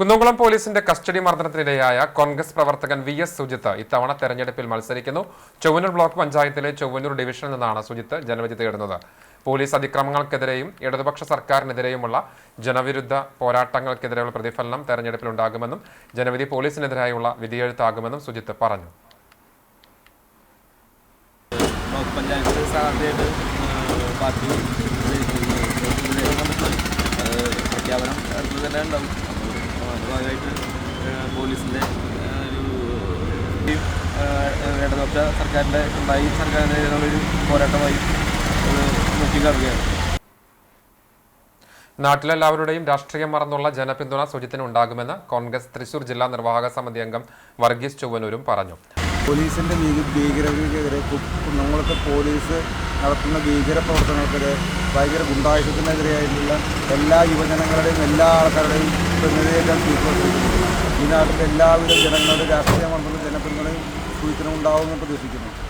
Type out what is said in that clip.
കുന്നംകുളം പോലീസിന്റെ കസ്റ്റഡി മർദ്ദനത്തിനിരയായ കോൺഗ്രസ് പ്രവർത്തകൻ V S Sujith ഇത്തവണ തെരഞ്ഞെടുപ്പിൽ മത്സരിക്കുന്നു. ചൊവ്വന്നൂർ ബ്ലോക്ക് പഞ്ചായത്തിലെ ചൊവ്വന്നൂർ ഡിവിഷനിൽ നിന്നാണ് സുജിത്ത് ജനവിധി തേടുന്നത്. പോലീസ് അതിക്രമങ്ങൾക്കെതിരെയും ഇടതുപക്ഷ സർക്കാരിനെതിരെയുമുള്ള ജനവിരുദ്ധ പോരാട്ടങ്ങൾക്കെതിരെയുള്ള പ്രതിഫലനം തെരഞ്ഞെടുപ്പിൽ ഉണ്ടാകുമെന്നും ജനവിധി പോലീസിനെതിരായുള്ള വിധിയെഴുത്താകുമെന്നും സുജിത്ത് പറഞ്ഞു. പ്രഖ്യാപനം തന്നെ ഉണ്ടാവും. അതിന്റെ ഭാഗമായിട്ട് പോലീസിന്റെ ഒരു ഇടതുപക്ഷ സർക്കാരിന്റെ ഉണ്ടായി സർക്കാരിനെതിരെയുള്ളൊരു പോരാട്ടമായി അത് നോക്കിക്കാണുകയാണ്. നാട്ടിലെല്ലാവരുടെയും രാഷ്ട്രീയം മറന്നുള്ള ജനപിന്തുണ സുജിത്തിന് ഉണ്ടാകുമെന്ന് കോൺഗ്രസ് തൃശൂർ ജില്ലാ നിർവാഹക സമിതി അംഗം വർഗീസ് ചൊവ്വനൂരും പറഞ്ഞു. പോലീസിന്റെ ഭീകരതയ്ക്കെതിരെ കു- കുന്നംകുളത്തെ പോലീസ് നടത്തുന്ന ഭീകര പ്രവർത്തനങ്ങൾക്കെതിരെ ഭയങ്കര ഗുണ്ടായുസത്തിനെതിരെയായിട്ടുള്ള എല്ലാ യുവജനങ്ങളുടെയും എല്ലാ ആൾക്കാരുടെയും പ്രതിനിധിയെല്ലാം സ്വീകരിച്ചിരിക്കുന്നു ഈ നാട്ടിലെ എല്ലാവിധ ജനങ്ങളുടെ രാഷ്ട്രീയ മണ്ഡലം ജനപിന്തുണയും സൂചന ഉണ്ടാവുമെന്ന് പ്രതീക്ഷിക്കുന്നു.